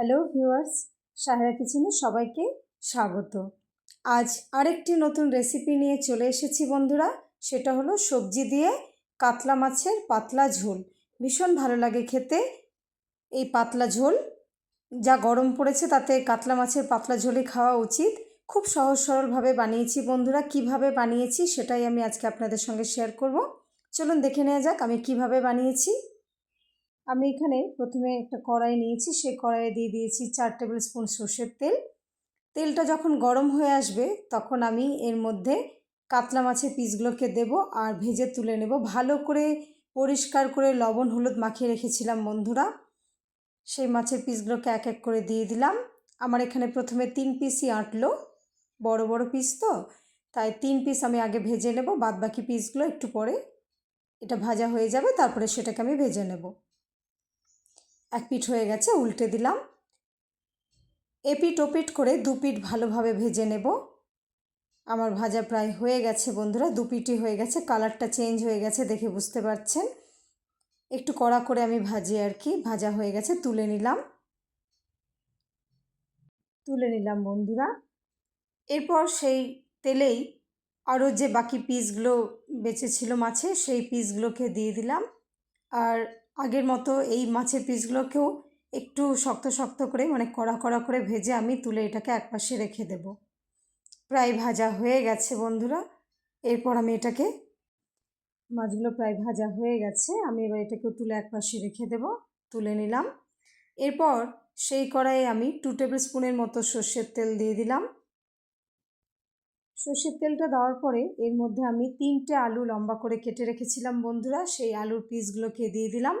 Hello viewers Sahera কিচেনে সবাইকে স্বাগত। আজ আরেকটি নতুন রেসিপি নিয়ে চলে এসেছি বন্ধুরা। সেটা হলো সবজি দিয়ে কাতলা মাছের পাতলা ঝোল। ভীষণ ভালো লাগে খেতে এই পাতলা ঝোল। যা গরম পড়েছে তাতে কাতলা মাছের পাতলা ঝোলই খাওয়া উচিত। খুব সহজ সরলভাবে বানিয়েছি বন্ধুরা। কীভাবে বানিয়েছি সেটাই আমি আজকে আপনাদের সঙ্গে শেয়ার করব। চলুন দেখে নেওয়া যাক আমি কীভাবে বানিয়েছি। আমি এখানে প্রথমে একটা কড়াই নিয়েছি, সেই কড়াইয়ে দিয়ে দিয়েছি চার টেবিল স্পুন সর্ষের তেল। তেলটা যখন গরম হয়ে আসবে, তখন আমি এর মধ্যে কাতলা মাছের পিসগুলোকে দেব আর ভেজে তুলে নেব। ভালো করে পরিষ্কার করে লবণ, হলুদ মাখিয়ে রেখেছিলাম বন্ধুরা। সেই মাছের পিসগুলোকে এক এক করে দিয়ে দিলাম। আমার এখানে প্রথমে তিন পিসই আঁটলো, বড় বড় পিস তো। তাই তিন পিস আমি আগে ভেজে নেব বাদ বাকি পিসগুলো একটু পরে এটা ভাজা হয়ে যাবে, তারপরে সেটাকে আমি ভেজে নেব। এক পিঠ হয়ে গেছে, উল্টে দিলাম। এপিট ওপিট করে দু পিঠ ভালোভাবে ভেজে নেব। আমার ভাজা প্রায় হয়ে গেছে বন্ধুরা, দু পিঠই হয়ে গেছে, কালারটা চেঞ্জ হয়ে গেছে দেখে বুঝতে পারছেন। একটু কড়া করে আমি ভাজি আর কি, ভাজা হয়ে গেছে, তুলে নিলাম। তুলে নিলাম বন্ধুরা। এরপর সেই তেলেই আরও যে বাকি পিসগুলো বেঁচে ছিল মাছে, সেই পিসগুলোকে দিয়ে দিলাম। আর আগের মতো এই মাছের পিসগুলোকেও একটু শক্ত শক্ত করে মানে কড়া কড়া করে ভেজে আমি তুলে এটাকে একপাশে রেখে দেব। প্রায় ভাজা হয়ে গেছে বন্ধুরা। এরপর আমি এটাকে, মাছগুলো প্রায় ভাজা হয়ে গেছে, আমি এবার এটাকেও তুলে একপাশে রেখে দেব, তুলে নিলাম। এরপর সেই কড়াইয়ে আমি টু টেবিল স্পুনের মতো সর্ষের তেল দিয়ে দিলাম। সর্ষের তেলটা দেওয়ার পরে এর মধ্যে আমি তিনটে আলু লম্বা করে কেটে রেখেছিলাম বন্ধুরা, সেই আলুর পিসগুলোকে দিয়ে দিলাম।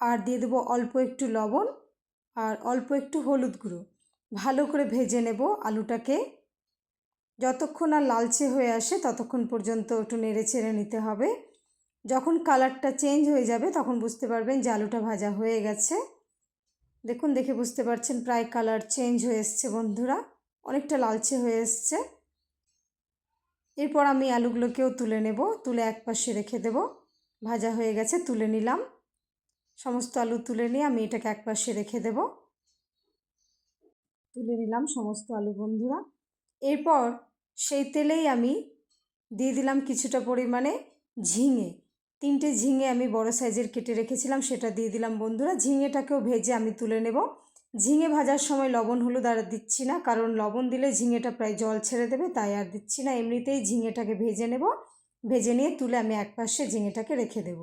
আর দিয়ে দেবো অল্প একটু লবণ আর অল্প একটু হলুদ গুঁড়ো। ভালো করে ভেজে নেব আলুটাকে। যতক্ষণ আর লালচে হয়ে আসে ততক্ষণ পর্যন্ত একটু নেড়ে চেড়ে নিতে হবে। যখন কালারটা চেঞ্জ হয়ে যাবে তখন বুঝতে পারবেন যে আলুটা ভাজা হয়ে গেছে। দেখুন, দেখে বুঝতে পারছেন প্রায় কালার চেঞ্জ হয়ে এসছে বন্ধুরা। অনেকটা লালচে হয়ে এসছে। এরপর আমি আলুগুলোকেও তুলে নেব। তুলে এক পাশে রেখে দেব। ভাজা হয়ে গেছে, তুলে নিলাম। সমস্ত আলু তুলে নিয়ে আমি এটাকে এক পাশে রেখে দেব। তুলে নিলাম সমস্ত আলু, বন্ধুরা। এরপর সেই তেলেই আমি দিয়ে দিলাম কিছুটা পরিমাণে ঝিঙে। তিনটে ঝিঙে আমি বড় সাইজের কেটে রেখেছিলাম, সেটা দিয়ে দিলাম, বন্ধুরা। ঝিঙেটাকেও ভেজে আমি তুলে নেব। ঝিঙে ভাজার সময় লবণ, হলুদ আর দিচ্ছি না, কারণ লবণ দিলে ঝিঙেটা প্রায় জল ছেড়ে দেবে, তাই আর দিচ্ছি না। এমনিতেই ঝিঙেটাকে ভেজে নেব। ভেজে নিয়ে তুলে আমি এক পাশে ঝিঙেটাকে রেখে দেব।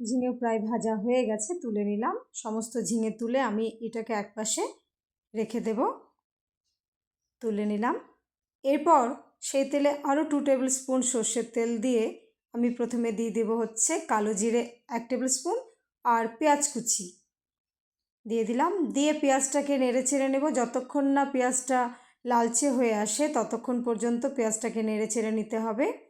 ঝিঙেও প্রায় ভাজা হয়ে গেছে, তুলে নিলাম। সমস্ত ঝিঙে তুলে আমি এটাকে এক পাশে রেখে দেব। তুলে নিলাম। এরপর সেই তেলে আরও টু টেবিল স্পুন সর্ষের তেল দিয়ে আমি প্রথমে দিয়ে দেবো হচ্ছে কালো জিরে এক টেবিল স্পুন আর পেঁয়াজ কুচি। দিয়ে দিলাম। দিয়ে পেঁয়াজটাকে নেড়ে চেড়ে নেব। যতক্ষণ না পেঁয়াজটা লালচে হয়ে আসে, ততক্ষণ পর্যন্ত পেঁয়াজটাকে নেড়ে চেড়ে নিতে হবে।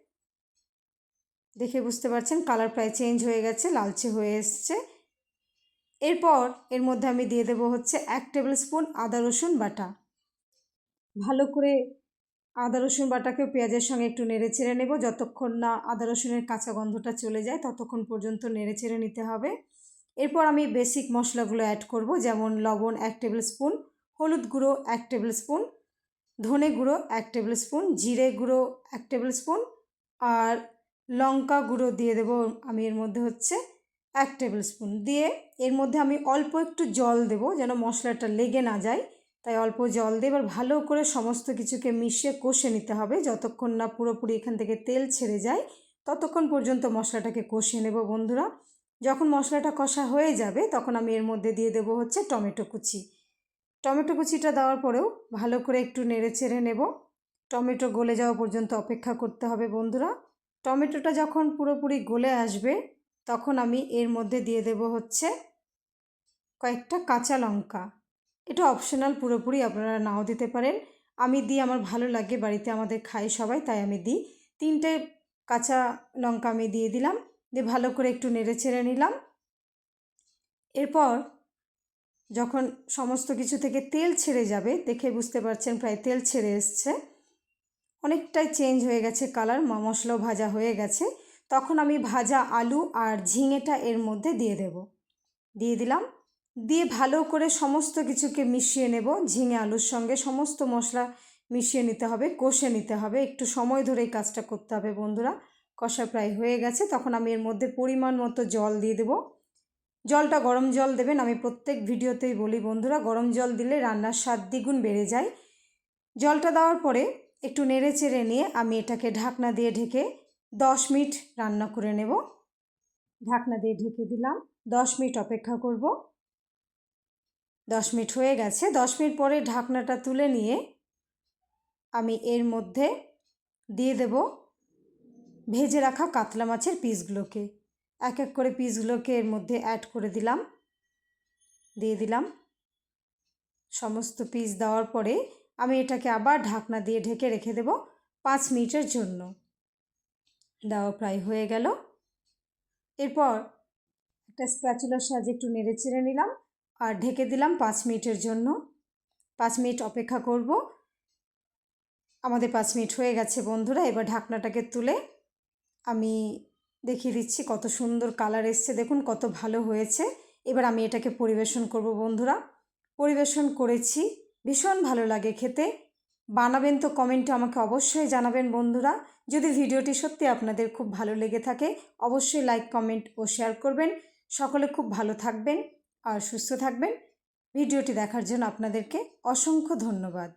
দেখে বুঝতে পারছেন কালার প্রায় চেঞ্জ হয়ে গেছে, লালচে হয়ে এসছে। এরপর এর মধ্যে আমি দিয়ে দেবো হচ্ছে এক টেবিল স্পুন আদা রসুন বাটা। ভালো করে আদা রসুন বাটাকেও পেঁয়াজের সঙ্গে একটু নেড়ে চেড়ে নেব। যতক্ষণ না আদা রসুনের কাঁচা গন্ধটা চলে যায়, ততক্ষণ পর্যন্ত নেড়ে চেড়ে নিতে হবে। এরপর আমি বেসিক মশলাগুলো অ্যাড করব, যেমন লবণ এক টেবিল স্পুন হলুদ গুঁড়ো এক টেবিল স্পুন ধনে গুঁড়ো এক টেবিল স্পুন জিরে গুঁড়ো এক টেবিল স্পুন আর লঙ্কা গুঁড়ো দিয়ে দেবো, আমি এর মধ্যে হচ্ছে এক টেবিল স্পুন দিয়ে এর মধ্যে আমি অল্প একটু জল দেব যেন মশলাটা লেগে না যায়। তাই অল্প জল দিয়ে এবার ভালো করে সমস্ত কিছুকে মিশিয়ে কষে নিতে হবে। যতক্ষণ না পুরোপুরি এখান থেকে তেল ছেড়ে যায়, ততক্ষণ পর্যন্ত মশলাটাকে কষিয়ে নেব বন্ধুরা। যখন মশলাটা কষা হয়ে যাবে, তখন আমি এর মধ্যে দিয়ে দেবো হচ্ছে টমেটো কুচি। টমেটো কুচিটা দেওয়ার পরেও ভালো করে একটু নেড়ে চেড়ে নেব। টমেটো গলে যাওয়া পর্যন্ত অপেক্ষা করতে হবে বন্ধুরা। টমেটোটা যখন পুরোপুরি গলে আসবে, তখন আমি এর মধ্যে দিয়ে দেব হচ্ছে কয়েকটা কাঁচা লঙ্কা। এটা অপশনাল পুরোপুরি আপনারা নাও দিতে পারেন। আমি দিই, আমার ভালো লাগে, বাড়িতে আমাদের খাই সবাই, তাই আমি দিই। তিনটে কাঁচা লঙ্কা আমি দিয়ে দিলাম, দিয়ে ভালো করে একটু নেড়ে ছেড়ে নিলাম। এরপর যখন সমস্ত কিছু থেকে তেল ছেড়ে যাবে, দেখে বুঝতে পারছেন প্রায় তেল ছেড়ে এসছে। অনেকটাই চেঞ্জ হয়ে গেছে কালার মশলাও ভাজা হয়ে গেছে। তখন আমি ভাজা আলু আর ঝিঙেটা এর মধ্যে দিয়ে দেব। দিয়ে দিলাম। দিয়ে ভালো করে সমস্ত কিছুকে মিশিয়ে নেব। ঝিঙে আলুর সঙ্গে সমস্ত মশলা মিশিয়ে নিতে হবে, কষে নিতে হবে। একটু সময় ধরে এই কাজটা করতে হবে বন্ধুরা। কষা প্রায় হয়ে গেছে। তখন আমি এর মধ্যে পরিমাণ মতো জল দিয়ে দেবো। জলটা গরম জল দেবেন। আমি প্রত্যেক ভিডিওতেই বলি বন্ধুরা, গরম জল দিলে রান্নার স্বাদ দ্বিগুণ বেড়ে যায়। জলটা দেওয়ার পরে একটু নেড়ে চেড়ে নিয়ে আমি এটাকে ঢাকনা দিয়ে ঢেকে দশ মিনিট রান্না করে নেব। ঢাকনা দিয়ে ঢেকে দিলাম। দশ মিনিট অপেক্ষা করব। দশ মিনিট হয়ে গেছে। দশ মিনিট পরে ঢাকনাটা তুলে নিয়ে আমি এর মধ্যে দিয়ে দেব ভেজে রাখা কাতলা মাছের পিসগুলোকে। এক এক করে পিসগুলোকে এর মধ্যে অ্যাড করে দিলাম। দিয়ে দিলাম। সমস্ত পিস দেওয়ার পরে আমি এটাকে আবার ঢাকনা দিয়ে ঢেকে রেখে দেব পাঁচ মিনিটের জন্য। দেওয়া প্রায় হয়ে গেল। এরপর একটা স্প্যাচুলার সাহায্যে একটু নেড়ে চেড়ে নিলাম আর ঢেকে দিলাম পাঁচ মিনিটের জন্য। পাঁচ মিনিট অপেক্ষা করব। আমাদের পাঁচ মিনিট হয়ে গেছে বন্ধুরা, এবার ঢাকনাটাকে তুলে আমি দেখিয়ে দিচ্ছি কত সুন্দর কালার এসছে। দেখুন কত ভালো হয়েছে। এবার আমি এটাকে পরিবেশন করব বন্ধুরা। পরিবেশন করেছি। ভীষণ ভালো লাগে খেতে। বানাবেন তো কমেন্টে আমাকে অবশ্যই জানাবেন বন্ধুরা। যদি ভিডিওটি সত্যি আপনাদের খুব ভালো লেগে থাকে, অবশ্যই লাইক কমেন্ট ও শেয়ার করবেন। সকলে খুব ভালো থাকবেন আর সুস্থ থাকবেন। ভিডিওটি দেখার জন্য আপনাদেরকে অসংখ্য ধন্যবাদ।